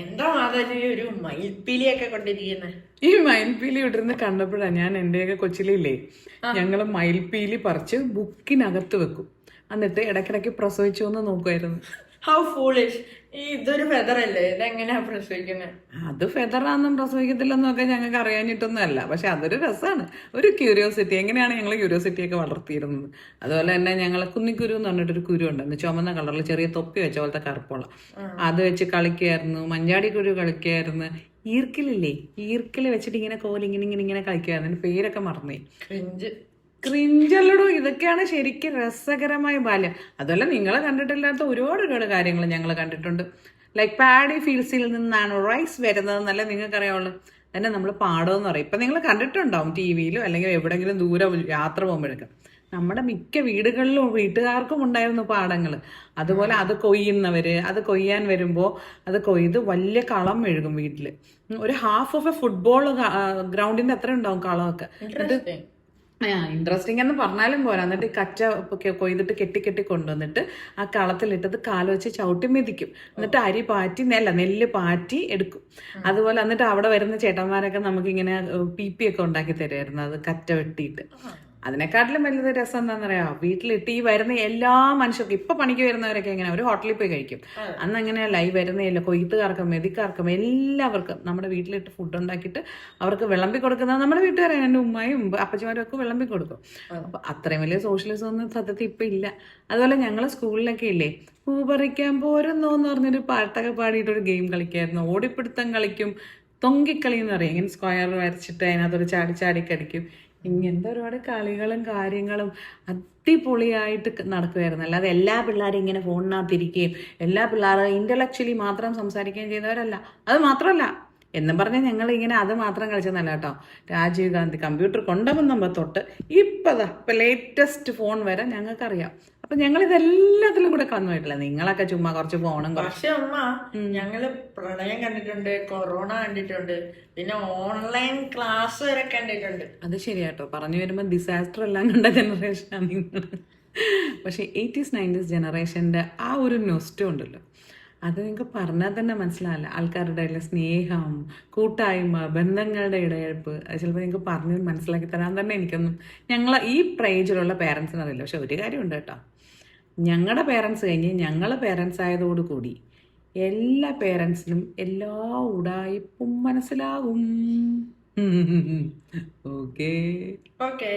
എന്താ മാതാജി ഒരു മയിൽപ്പീലിയൊക്കെ കൊണ്ടിരിക്കുന്നത് ഈ മയിൽപ്പീലി ഇടുന്ന കണ്ടപ്പോഴാണ് ഞാൻ എന്റെയൊക്കെ കൊച്ചിലില്ലേ ഞങ്ങൾ മയിൽപ്പീലി പറിച്ച് ബുക്കിനകത്ത് വെക്കും. എന്നിട്ട് ഇടയ്ക്കിടയ്ക്ക് പ്രസവിച്ചു എന്ന് നോക്കുമായിരുന്നു ഹൗ ഫൂളിഷ് ഈ ഇതൊരു ഫെദറല്ലേ ഇതെങ്ങനെയാ പ്രസവിക്കുന്നത് അത് ഫെദറാന്നും പ്രസവിക്കത്തില്ലെന്നൊക്കെ ഞങ്ങൾക്ക് അറിയാനിട്ടൊന്നും അല്ല പക്ഷെ അതൊരു രസമാണ്. ഒരു ക്യൂരിയോസിറ്റി എങ്ങനെയാണ് ഞങ്ങൾ ക്യൂരിയോസിറ്റി ഒക്കെ വളർത്തിയിരുന്നത്? അതുപോലെ തന്നെ ഞങ്ങൾ കുന്നിക്കുരു എന്ന് പറഞ്ഞിട്ടൊരു കുരു ഉണ്ട്. ചുമന്ന കളറിൽ ചെറിയ തൊപ്പി വെച്ച പോലത്തെ കറുപ്പുള്ള. അത് വെച്ച് കളിക്കുമായിരുന്നു മഞ്ചാടി കുരു കളിക്കുമായിരുന്നു ഈർക്കിലില്ലേ ഈർക്കിൽ വെച്ചിട്ട് ഇങ്ങനെ കോലിങ്ങനെ ഇങ്ങനെ ഇങ്ങനെ കളിക്കുമായിരുന്നു പേരൊക്കെ മറന്നേ ക്രിഞ്ചല്ലടോ ഇതൊക്കെയാണ് ശരിക്കും രസകരമായ ബാല്യം. അതുപോലെ നിങ്ങൾ കണ്ടിട്ടില്ലാത്ത ഒരുപാട് ഒരുപാട് കാര്യങ്ങൾ ഞങ്ങൾ കണ്ടിട്ടുണ്ട്. ലൈക്ക് പാഡി ഫീൽസിൽ നിന്നാണ് റൈസ് വരുന്നതെന്നല്ല നിങ്ങൾക്കറിയാവുള്ളൂ. തന്നെ നമ്മൾ പാടമെന്ന് പറയും. ഇപ്പം നിങ്ങൾ കണ്ടിട്ടുണ്ടാവും ടി വിയിലും അല്ലെങ്കിൽ എവിടെയെങ്കിലും ദൂരെ യാത്ര പോകുമ്പോഴൊക്കെ. നമ്മുടെ മിക്ക വീടുകളിലും വീട്ടുകാർക്കും ഉണ്ടായിരുന്നു പാടങ്ങൾ അതുപോലെ അത് കൊയ്യുന്നവർ അത് കൊയ്യാൻ വരുമ്പോൾ അത് കൊയ്ത് വലിയ കളം മെഴുകും വീട്ടിൽ ഒരു ഹാഫ് ഓഫ് എ ഫുട്ബോൾ ഗ്രൗണ്ടിന്റെ അത്ര ഉണ്ടാവും കളമൊക്കെ. ഇൻട്രസ്റ്റിംഗ് എന്ന് പറഞ്ഞാലും പോരാ. എന്നിട്ട് ഈ കച്ച ഒക്കെ കൊയ്തിട്ട് കെട്ടി കെട്ടി കൊണ്ടുവന്നിട്ട് ആ കളത്തിലിട്ടത് കാല വെച്ച് ചവിട്ടി മെതിക്കും. എന്നിട്ട് അരി പാറ്റി നെല്ല നെല്ല് പാറ്റി എടുക്കും. അതുപോലെ എന്നിട്ട് അവിടെ വരുന്ന ചേട്ടന്മാരൊക്കെ നമുക്കിങ്ങനെ പി പി ഒക്കെ ഉണ്ടാക്കി തരുമായിരുന്നു അത് കറ്റ വെട്ടിയിട്ട്. അതിനെക്കാട്ടിലും വലുത് രസം എന്താണെന്നറിയാ? വീട്ടിലിട്ട് ഈ വരുന്ന എല്ലാ മനുഷ്യർക്കും ഇപ്പൊ പണിക്ക് വരുന്നവരൊക്കെ എങ്ങനെ ഒരു ഹോട്ടലിൽ പോയി കഴിക്കും. അന്ന് അങ്ങനെയല്ല ഈ വരുന്നതല്ല കൊയ്ത്തുകാർക്കും മെതിക്കാർക്കും എല്ലാവർക്കും. നമ്മുടെ വീട്ടിലിട്ട് ഫുഡ് ഉണ്ടാക്കിയിട്ട് അവർക്ക് വിളമ്പി കൊടുക്കുന്നത് നമ്മുടെ വീട്ടുകാരെ എന്റെ ഉമ്മയും അപ്പച്ചമാരും ഒക്കെ വിളമ്പി കൊടുക്കും. അപ്പൊ അത്രയും വലിയ സോഷ്യലിസം ഒന്നും സത്യത്തിൽ ഇപ്പൊ ഇല്ല. അതുപോലെ ഞങ്ങളെ സ്കൂളിലൊക്കെ ഇല്ലേ പൂ പറിക്കാൻ പോരുന്നോ എന്ന് പറഞ്ഞൊരു പാട്ടൊക്കെ പാടിയിട്ട് ഒരു ഗെയിം കളിക്കായിരുന്നു. ഓടിപ്പിടുത്തം കളിക്കും തൊങ്കിക്കളി എന്ന് പറയും. ഇങ്ങനെ സ്ക്വയർ വരച്ചിട്ട് അതിനകത്തൊരു ചാടി ചാടി കടിക്കും ഇങ്ങനത്തെ ഒരുപാട് കളികളും കാര്യങ്ങളും അടിപൊളിയായിട്ട് ക- നടക്കുമായിരുന്നു അല്ലാതെ എല്ലാ പിള്ളേരും ഇങ്ങനെ ഫോണിനകത്തിരിക്കുകയും എല്ലാ പിള്ളേരും ഇന്റലക്ച്വലി മാത്രം സംസാരിക്കുകയും ചെയ്തവരല്ല അത് മാത്രമല്ല എന്നും പറഞ്ഞാൽ ഞങ്ങൾ ഇങ്ങനെ അത് മാത്രം കളിച്ചെന്നല്ല കേട്ടോ. രാജീവ് ഗാന്ധി കമ്പ്യൂട്ടർ കൊണ്ടുവന്നപ്പോൾ തൊട്ട് ഇപ്പതാ ഇപ്പൊ ലേറ്റസ്റ്റ് ഫോൺ വരെ ഞങ്ങൾക്കറിയാം. അപ്പൊ ഞങ്ങൾ ഇതെല്ലാത്തിലും കൂടെ കന്നുപോയിട്ടില്ല നിങ്ങളൊക്കെ ചുമ്മാ കുറച്ച് ഫോണും കുറച്ച് പക്ഷെ അമ്മ ഞങ്ങൾ പ്രളയം കണ്ടിട്ടുണ്ട് കൊറോണ കണ്ടിട്ടുണ്ട് പിന്നെ ഓൺലൈൻ ക്ലാസ് വരെ കണ്ടിട്ടുണ്ട്. അത് ശരിയാട്ടോ. പറഞ്ഞു വരുമ്പോൾ ഡിസാസ്റ്റർ എല്ലാം കണ്ട ജനറേഷനാണ് നിങ്ങൾ പക്ഷേ എയ്റ്റീസ് നയന്റീസ് ജനറേഷന്റെ ആ ഒരു നൊസ്റ്റം ഉണ്ടല്ലോ. അത് നിങ്ങൾക്ക് പറഞ്ഞാൽ തന്നെ മനസ്സിലാവില്ല. ആൾക്കാരുടെ ഇടയിലെ സ്നേഹം കൂട്ടായ്മ ബന്ധങ്ങളുടെ ഇടയെഴുപ്പ് അത് ചിലപ്പോൾ നിങ്ങൾക്ക് പറഞ്ഞ് മനസ്സിലാക്കി തരാൻ തന്നെ എനിക്കൊന്നും ഞങ്ങൾ ഈ പ്രേജിലുള്ള പേരൻസിനറിയില്ല പക്ഷെ ഒരു കാര്യമുണ്ട് കേട്ടോ. ഞങ്ങളുടെ പേരൻസ് കഴിഞ്ഞ് ഞങ്ങൾ പേരൻസ് ആയതോടുകൂടി എല്ലാ പേരൻസിനും എല്ലാ ഉടായിപ്പും മനസ്സിലാകും. Okay okay